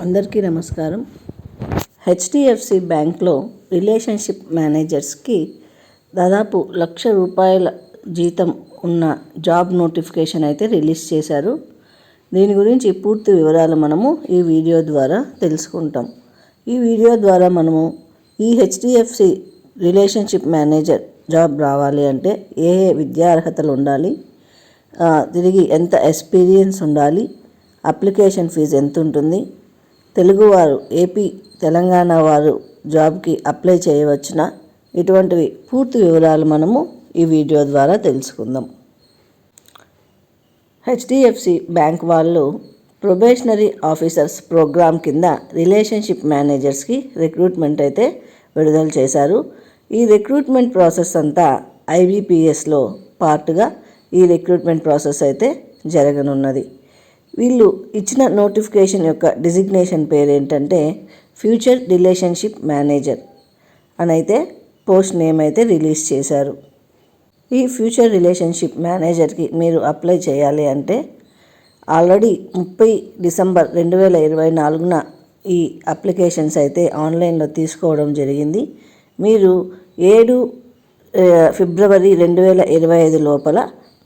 అందరికీ నమస్కారం. హెచ్డిఎఫ్సి బ్యాంక్లో రిలేషన్షిప్ మేనేజర్స్కి దాదాపు లక్ష రూపాయల జీతం ఉన్న జాబ్ నోటిఫికేషన్ అయితే రిలీజ్ చేశారు. దీని గురించి పూర్తి వివరాలు మనము ఈ వీడియో ద్వారా తెలుసుకుంటాం. ఈ వీడియో ద్వారా మనము ఈ హెచ్డిఎఫ్సి రిలేషన్షిప్ మేనేజర్ జాబ్ రావాలి అంటే ఏ ఏ విద్యా అర్హతలు ఉండాలి తిరిగి ఎంత ఎక్స్పీరియన్స్ ఉండాలి అప్లికేషన్ ఫీజు ఎంత ఉంటుంది తెలుగువారు ఏపీ తెలంగాణ వారు జాబ్కి అప్లై చేయవచ్చునా? ఇటువంటివి పూర్తి వివరాలు మనము ఈ వీడియో ద్వారా తెలుసుకుందాం. హెచ్డిఎఫ్సి బ్యాంక్ వాళ్ళు ప్రొబేషనరీ ఆఫీసర్స్ ప్రోగ్రామ్ కింద రిలేషన్షిప్ మేనేజర్స్కి రిక్రూట్మెంట్ అయితే విడుదల చేశారు. ఈ రిక్రూట్మెంట్ ప్రాసెస్ అంతా ఐబీపీఎస్లో పార్ట్గా ఈ రిక్రూట్మెంట్ ప్రాసెస్ అయితే జరగనున్నది. వీళ్ళు ఇచ్చిన నోటిఫికేషన్ యొక్క డిజిగ్నేషన్ పేరు ఏంటంటే ఫ్యూచర్ రిలేషన్షిప్ మేనేజర్ అని అయితే పోస్ట్ నేమ్ అయితే రిలీజ్ చేశారు. ఈ ఫ్యూచర్ రిలేషన్షిప్ మేనేజర్కి మీరు అప్లై చేయాలి అంటే ఆల్రెడీ ముప్పై డిసెంబర్ రెండు వేల ఇరవై నాలుగున ఈ అప్లికేషన్స్ అయితే ఆన్లైన్లో తీసుకోవడం జరిగింది. మీరు ఏడు ఫిబ్రవరి రెండు వేల ఇరవై ఐదు లోపల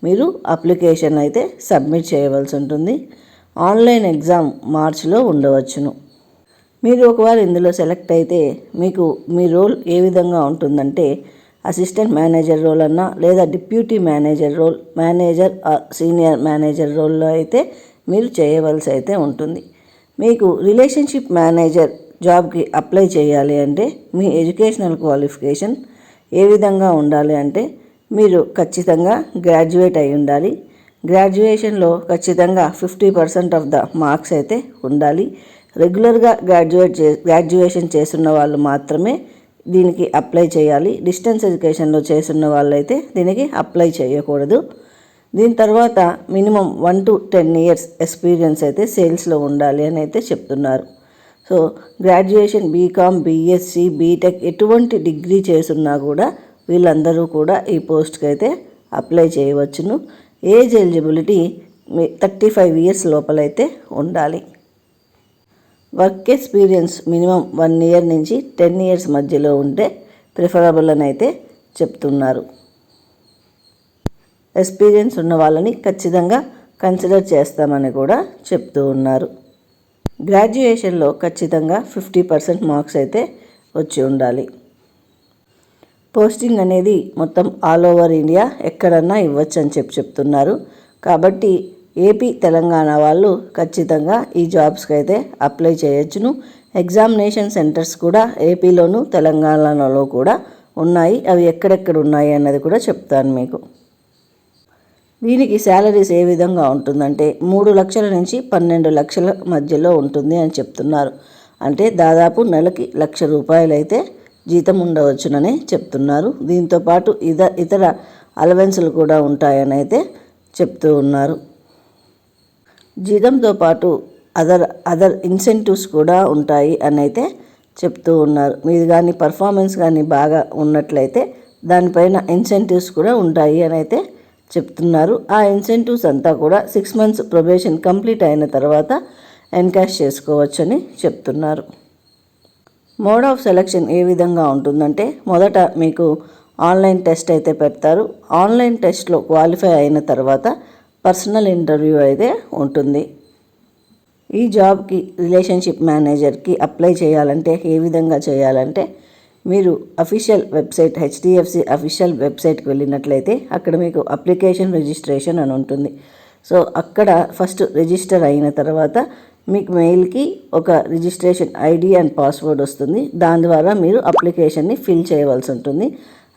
మీరు అప్లికేషన్ అయితే సబ్మిట్ చేయవలసి ఉంటుంది. ఆన్లైన్ ఎగ్జామ్ మార్చిలో ఉండవచ్చును. మీరు ఒకవేళ ఇందులో సెలెక్ట్ అయితే మీకు మీ రోల్ ఏ విధంగా ఉంటుందంటే అసిస్టెంట్ మేనేజర్ రోల్ అన్నా లేదా డిప్యూటీ మేనేజర్ రోల్ మేనేజర్ ఆ, సీనియర్ మేనేజర్ రోల్లో అయితే మీరు చేయవలసి అయితే ఉంటుంది. మీకు రిలేషన్షిప్ మేనేజర్ జాబ్కి అప్లై చేయాలి అంటే మీ ఎడ్యుకేషనల్ క్వాలిఫికేషన్ ఏ విధంగా ఉండాలి అంటే మీరు ఖచ్చితంగా గ్రాడ్యుయేట్ అయి ఉండాలి. గ్రాడ్యుయేషన్లో ఖచ్చితంగా fifty percent of the marks అయితే ఉండాలి. రెగ్యులర్గా గ్రాడ్యుయేట్ చే గ్రాడ్యుయేషన్ చేస్తున్న వాళ్ళు మాత్రమే దీనికి అప్లై చేయాలి. డిస్టెన్స్ ఎడ్యుకేషన్లో చేస్తున్న వాళ్ళైతే దీనికి అప్లై చేయకూడదు. దీని తర్వాత minimum one to ten years experience అయితే సేల్స్లో ఉండాలి అని అయితే చెప్తున్నారు. So graduation BCom BSc BTech ఎటువంటి డిగ్రీ చేసున్నా కూడా వీళ్ళందరూ కూడా ఈ పోస్ట్కి అయితే అప్లై చేయవచ్చును. Age eligibility thirty five years లోపలైతే ఉండాలి. Work experience minimum one year నుంచి టెన్ ఇయర్స్ మధ్యలో ఉంటే ప్రిఫరబుల్ అని అయితే చెప్తున్నారు. ఎక్స్పీరియన్స్ ఉన్న వాళ్ళని ఖచ్చితంగా కన్సిడర్ చేస్తామని కూడా చెప్తూ ఉన్నారు. గ్రాడ్యుయేషన్లో ఖచ్చితంగా ఫిఫ్టీ పర్సెంట్ మార్క్స్ అయితే వచ్చి ఉండాలి. పోస్టింగ్ అనేది మొత్తం ఆల్ ఓవర్ ఇండియా ఎక్కడన్నా ఇవ్వచ్చు అని చెప్పి చెప్తున్నారు. కాబట్టి ఏపీ తెలంగాణ వాళ్ళు ఖచ్చితంగా ఈ జాబ్స్కి అయితే అప్లై చేయొచ్చును. ఎగ్జామినేషన్ సెంటర్స్ కూడా ఏపీలోను తెలంగాణలో కూడా ఉన్నాయి. అవి ఎక్కడెక్కడ ఉన్నాయి అన్నది కూడా చెప్తాను మీకు. దీనికి శాలరీస్ ఏ విధంగా ఉంటుందంటే మూడు లక్షల నుంచి పన్నెండు లక్షల మధ్యలో ఉంటుంది అని చెప్తున్నారు. అంటే దాదాపు నెలకి లక్ష రూపాయలు అయితే జీతం ఉండవచ్చునని చెప్తున్నారు. దీంతో పాటు ఇద ఇతర అలవెన్సులు కూడా ఉంటాయని అయితే చెప్తూ ఉన్నారు. జీతంతో పాటు అదర్ అదర్ ఇన్సెంటివ్స్ కూడా ఉంటాయి అని అయితే చెప్తూ ఉన్నారు. మీది కానీ పర్ఫార్మెన్స్ కానీ బాగా ఉన్నట్లయితే దానిపైన ఇన్సెంటివ్స్ కూడా ఉంటాయి అని అయితే చెప్తున్నారు. ఆ ఇన్సెంటివ్స్ అంతా కూడా సిక్స్ మంత్స్ ప్రొబేషన్ కంప్లీట్ అయిన తర్వాత ఎన్కాష్ చేసుకోవచ్చని చెప్తున్నారు. మోడ్ ఆఫ్ సెలక్షన్ ఏ విధంగా ఉంటుందంటే మొదట మీకు ఆన్లైన్ టెస్ట్ అయితే పెడతారు. ఆన్లైన్ టెస్ట్లో క్వాలిఫై అయిన తర్వాత పర్సనల్ ఇంటర్వ్యూ అయితే ఉంటుంది. ఈ జాబ్కి రిలేషన్షిప్ మేనేజర్కి అప్లై చేయాలంటే ఏ విధంగా చేయాలంటే మీరు అఫీషియల్ వెబ్సైట్ హెచ్డిఎఫ్సి అఫీషియల్ వెబ్సైట్కి వెళ్ళినట్లయితే అక్కడ మీకు అప్లికేషన్ రిజిస్ట్రేషన్ అని ఉంటుంది. సో అక్కడ ఫస్ట్ రిజిస్టర్ అయిన తర్వాత మీకు మెయిల్కి ఒక రిజిస్ట్రేషన్ ఐడి అండ్ పాస్వర్డ్ వస్తుంది. దాని ద్వారా మీరు అప్లికేషన్ని ఫిల్ చేయవలసి ఉంటుంది.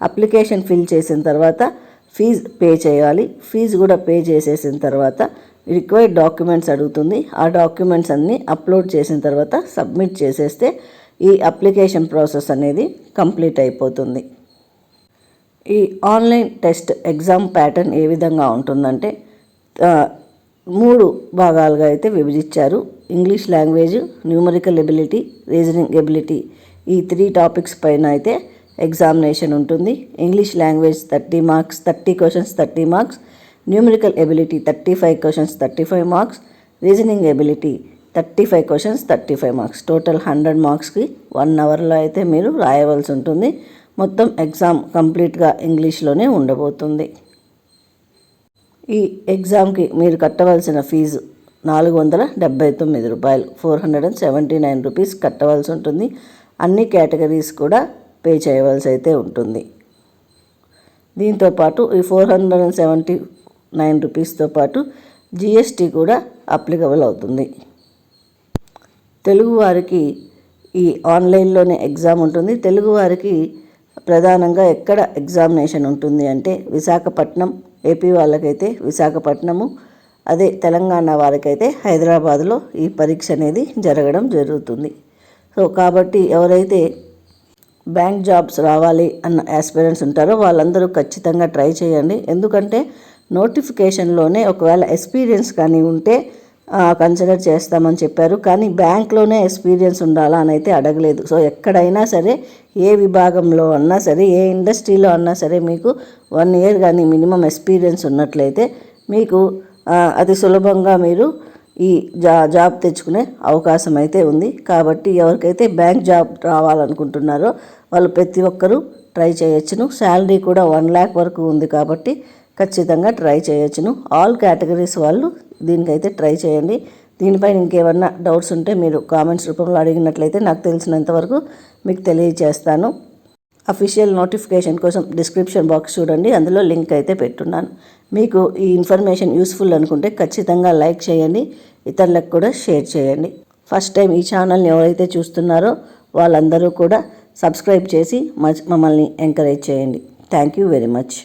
అప్లికేషన్ ఫిల్ చేసిన తర్వాత ఫీజు పే చేయాలి. ఫీజు కూడా పే చేసేసిన తర్వాత రిక్వైర్డ్ డాక్యుమెంట్స్ అడుగుతుంది. ఆ డాక్యుమెంట్స్ అన్నీ అప్లోడ్ చేసిన తర్వాత సబ్మిట్ చేసేస్తే ఈ అప్లికేషన్ ప్రాసెస్ అనేది కంప్లీట్ అయిపోతుంది. ఈ ఆన్లైన్ టెస్ట్ ఎగ్జామ్ ప్యాటర్న్ ఏ విధంగా ఉంటుందంటే మూడు భాగాలుగా అయితే విభజించారు. English language numerical ability reasoning ability ఈ త్రీ టాపిక్స్ పైన అయితే ఎగ్జామినేషన్ ఉంటుంది. English language thirty marks thirty questions thirty marks numerical ability thirty five questions thirty five marks reasoning ability thirty five questions thirty five marks. Total hundred మార్క్స్కి one అవర్లో అయితే మీరు రాయవలసి ఉంటుంది. మొత్తం ఎగ్జామ్ కంప్లీట్గా ఇంగ్లీష్లోనే ఉండబోతుంది. ఈ ఎగ్జామ్కి మీరు కట్టవలసిన ఫీజు నాలుగు వందల డెబ్బై తొమ్మిది రూపాయలు. Four hundred and seventy nine rupees కట్టవలసి ఉంటుంది. అన్ని కేటగిరీస్ కూడా పే చేయవలసి అయితే ఉంటుంది. దీంతోపాటు ఈ four hundred and seventy nine రూపీస్తో పాటు జిఎస్టీ కూడా అప్లికబుల్ అవుతుంది. తెలుగువారికి ఈ ఆన్లైన్లోనే ఎగ్జామ్ ఉంటుంది. తెలుగువారికి ప్రధానంగా ఎక్కడ ఎగ్జామినేషన్ ఉంటుంది అంటే విశాఖపట్నం ఏపీ వాళ్ళకైతే విశాఖపట్నము అదే తెలంగాణ వారికైతే హైదరాబాద్లో ఈ పరీక్ష అనేది జరగడం జరుగుతుంది. సో కాబట్టి ఎవరైతే బ్యాంక్ జాబ్స్ రావాలి అన్న యాస్పిరెంట్స్ ఉంటారో వాళ్ళందరూ ఖచ్చితంగా ట్రై చేయండి. ఎందుకంటే నోటిఫికేషన్లోనే ఒకవేళ ఎక్స్పీరియన్స్ కానీ ఉంటే కన్సిడర్ చేస్తామని చెప్పారు. కానీ బ్యాంక్లోనే ఎక్స్పీరియన్స్ ఉండాలా అని అయితే అడగలేదు. సో ఎక్కడైనా సరే ఏ విభాగంలో అన్నా సరే ఏ ఇండస్ట్రీలో అన్నా సరే మీకు వన్ ఇయర్ కానీ మినిమం ఎక్స్పీరియన్స్ ఉన్నట్లయితే మీకు అతి సులభంగా మీరు ఈ జా జాబ్ తెచ్చుకునే అవకాశం అయితే ఉంది. కాబట్టి ఎవరికైతే బ్యాంక్ జాబ్ రావాలనుకుంటున్నారో వాళ్ళు ప్రతి ఒక్కరూ ట్రై చేయొచ్చును. శాలరీ కూడా వన్ ల్యాక్ వరకు ఉంది కాబట్టి ఖచ్చితంగా ట్రై చేయొచ్చును. ఆల్ కేటగిరీస్ వాళ్ళు దీనికైతే ట్రై చేయండి. దీనిపైన ఇంకేమన్నా డౌట్స్ ఉంటే మీరు కామెంట్స్ రూపంలో అడిగినట్లయితే నాకు తెలిసినంతవరకు మీకు తెలియజేస్తాను. అఫీషియల్ నోటిఫికేషన్ కోసం డిస్క్రిప్షన్ బాక్స్ చూడండి. అందులో లింక్ అయితే పెట్టున్నాను. మీకు ఈ ఇన్ఫర్మేషన్ యూస్ఫుల్ అనుకుంటే ఖచ్చితంగా లైక్ చేయండి. ఇతరులకు కూడా షేర్ చేయండి. ఫస్ట్ టైం ఈ ఛానల్ని ఎవరైతే చూస్తున్నారో వాళ్ళందరూ కూడా సబ్స్క్రైబ్ చేసి మమ్మల్ని ఎంకరేజ్ చేయండి. Thank you very much